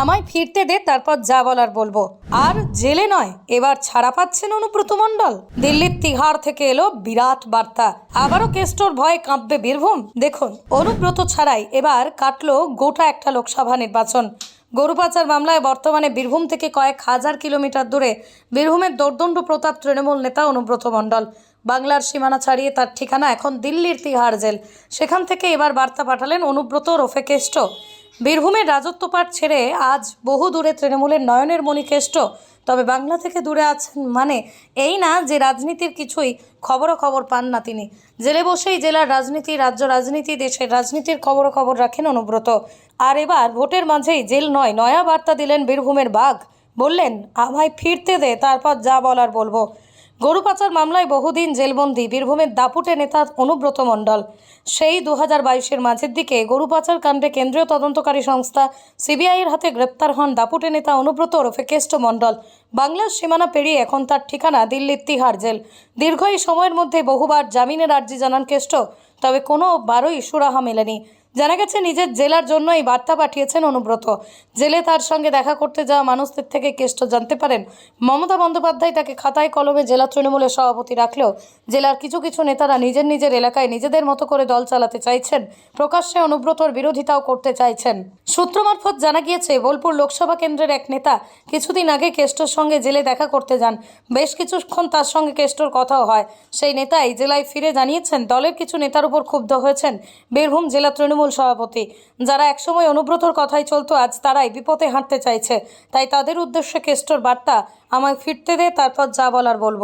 আমায় ফিরতে দে, তারপর যা বলার বলব। আর জেলে নয়, এবার ছাড়া পাচ্ছেন অনুব্রত মণ্ডল। দিল্লির তিহার থেকে এলো বিরাট বার্তা। আবারও কেষ্টর ভয়ে কাঁপবে বীরভূম। দেখুন, অনুব্রত ছাড়াই এবার কাটলো গোটা একটা লোকসভা নির্বাচন। গরু পাচার মামলায় বর্তমানে বীরভূম থেকে কয়েক হাজার কিলোমিটার দূরে বীরভূমের দোর্দণ্ড প্রতাপ তৃণমূল নেতা অনুব্রত মণ্ডল। বাংলার সীমানা ছাড়িয়ে তার ঠিকানা এখন দিল্লির তিহার জেল। সেখান থেকে এবার বার্তা পাঠালেন অনুব্রত রফে কেষ্ট। বীরভূমের রাজত্বপাট ছেড়ে আজ বহু দূরে তৃণমূলের নয়নের মণিকেষ্ট তবে বাংলা থেকে দূরে আছেন মানে এই না যে রাজনীতির কিছুই খবরও খবর পান না তিনি। জেলে বসেই জেলার রাজনীতি, রাজ্য রাজনীতি, দেশের রাজনীতির খবরও খবর রাখেন অনুব্রত। আর এবার ভোটের মাঝেই জেল নয়, নয়া বার্তা দিলেন বীরভূমের বাঘ। বললেন, আমায় ফিরতে দে, তারপর যা বলার বলব। গরু পাচার মামলায় বহুদিন জেলবন্দি, বীরভূমের দাপুটে নেতা অনুব্রত মণ্ডল। সেই দু হাজার বাইশের মাঝের দিকে গরু পাচার কাণ্ডে কেন্দ্রীয় তদন্তকারী সংস্থা সিবিআইয়ের হাতে গ্রেপ্তার হন দাপুটে নেতা অনুব্রত ওরফে কেষ্ট মণ্ডল। বাংলার সীমানা পেরিয়ে এখন তার ঠিকানা দিল্লির তিহার জেল। দীর্ঘ এই সময়ের মধ্যে বহুবার জামিনের আর্জি জানান কেষ্ট, তবে কোনো বারোই সুরাহা মেলেনি। জানা গেছে, নিজের জেলার জন্য এই বার্তা পাঠিয়েছেন অনুব্রত। জেলে তার সঙ্গে দেখা করতে যাওয়া মানুষদের থেকে কেষ্ট জানতে পারেন। মমতা বন্দ্যোপাধ্যায় তাকে খাতায় কলমে জেলা তৃণমূলের সভাপতি রাখলেও জেলার কিছু কিছু নেতারা নিজের নিজের এলাকায় নিজেদের মতো করে দল চালাতে চাইছেন। প্রকাশ্যে অনুব্রতর বিরোধিতাও করতে চাইছেন। সূত্র মারফত জানা গিয়েছে, বোলপুর লোকসভা কেন্দ্রের এক নেতা কিছুদিন আগে কেষ্টর সঙ্গে জেলে দেখা করতে যান। বেশ কিছুক্ষণ তার সঙ্গে কেষ্টর কথাও হয়। সেই নেতাই জেলায় ফিরে জানিয়েছেন, দলের কিছু নেতার উপর ক্ষুব্ধ হয়েছেন। বীরভূম জেলা তৃণমূল সভাপতি। যারা একসময় অনুব্রতর কথাই চলতো, আজ তারাই বিপথে হাঁটতে চাইছে। তাই তাদের উদ্দেশ্যে কেষ্টর বার্তা, আমায় ফিরতে দে, তারপর যা বলার বলব।